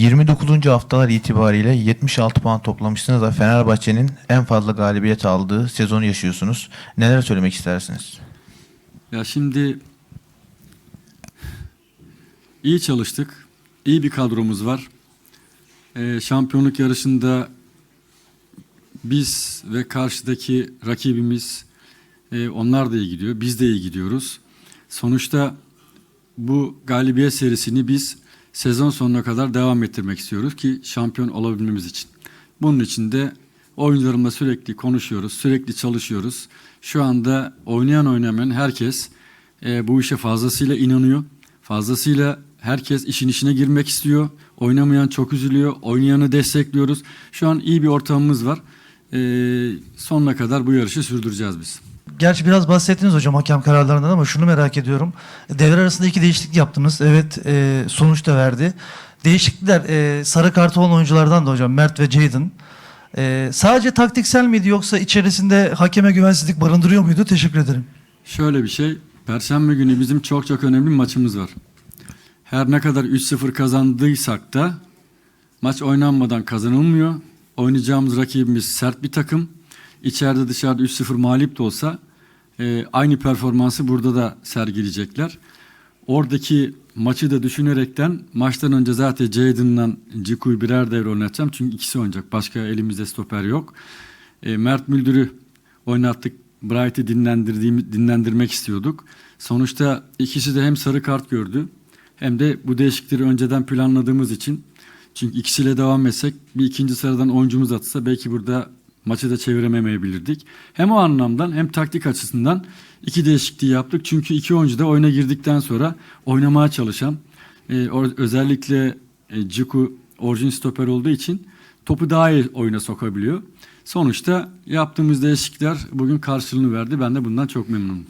29. haftalar itibariyle 76 puan toplamışsınız ve Fenerbahçe'nin en fazla galibiyet aldığı sezonu yaşıyorsunuz. Neler söylemek istersiniz? Ya şimdi iyi çalıştık. İyi bir kadromuz var. Ee, şampiyonluk yarışında biz ve karşıdaki rakibimiz e, onlar da iyi gidiyor. Biz de iyi gidiyoruz. Sonuçta bu galibiyet serisini biz sezon sonuna kadar devam ettirmek istiyoruz ki şampiyon olabilmemiz için. Bunun için de oyuncularımla sürekli konuşuyoruz, sürekli çalışıyoruz. Şu anda oynayan oynamayan herkes e, bu işe fazlasıyla inanıyor. Fazlasıyla herkes işin içine girmek istiyor. Oynamayan çok üzülüyor. Oynayanı destekliyoruz. Şu an iyi bir ortamımız var. E, sonuna kadar bu yarışı sürdüreceğiz biz. Gerçi biraz bahsettiniz hocam hakem kararlarından ama şunu merak ediyorum. Devre arasında iki değişiklik yaptınız. Evet e, sonuç da verdi. Değişiklikler e, sarı kartı olan oyunculardan da hocam Mert ve Jadon. E, sadece taktiksel miydi yoksa içerisinde hakeme güvensizlik barındırıyor muydu? Teşekkür ederim. Şöyle bir şey. Perşembe günü bizim çok çok önemli maçımız var. Her ne kadar 3-0 kazandıysak da maç oynanmadan kazanılmıyor. Oynayacağımız rakibimiz sert bir takım. İçeride dışarıda 3-0 mağlup da olsa e, aynı performansı burada da sergileyecekler. Oradaki maçı da düşünerekten maçtan önce zaten Jadon'la Ciku'yu birer devre oynatacağım. Çünkü ikisi oynayacak. Başka elimizde stoper yok. E, Mert Müldür'ü oynattık. Bright'i dinlendirdiğim, dinlendirmek istiyorduk. Sonuçta ikisi de hem sarı kart gördü hem de bu değişiklikleri önceden planladığımız için çünkü ikisiyle devam etsek bir ikinci sıradan oyuncumuz atsa belki burada maçı da çevirememeyebilirdik. Hem o anlamdan hem taktik açısından iki değişikliği yaptık. Çünkü iki oyuncu da oyuna girdikten sonra oynamaya çalışan e, özellikle e, Ciku orijin stoper olduğu için topu daha iyi oyuna sokabiliyor. Sonuçta yaptığımız değişiklikler bugün karşılığını verdi. Ben de bundan çok memnunum.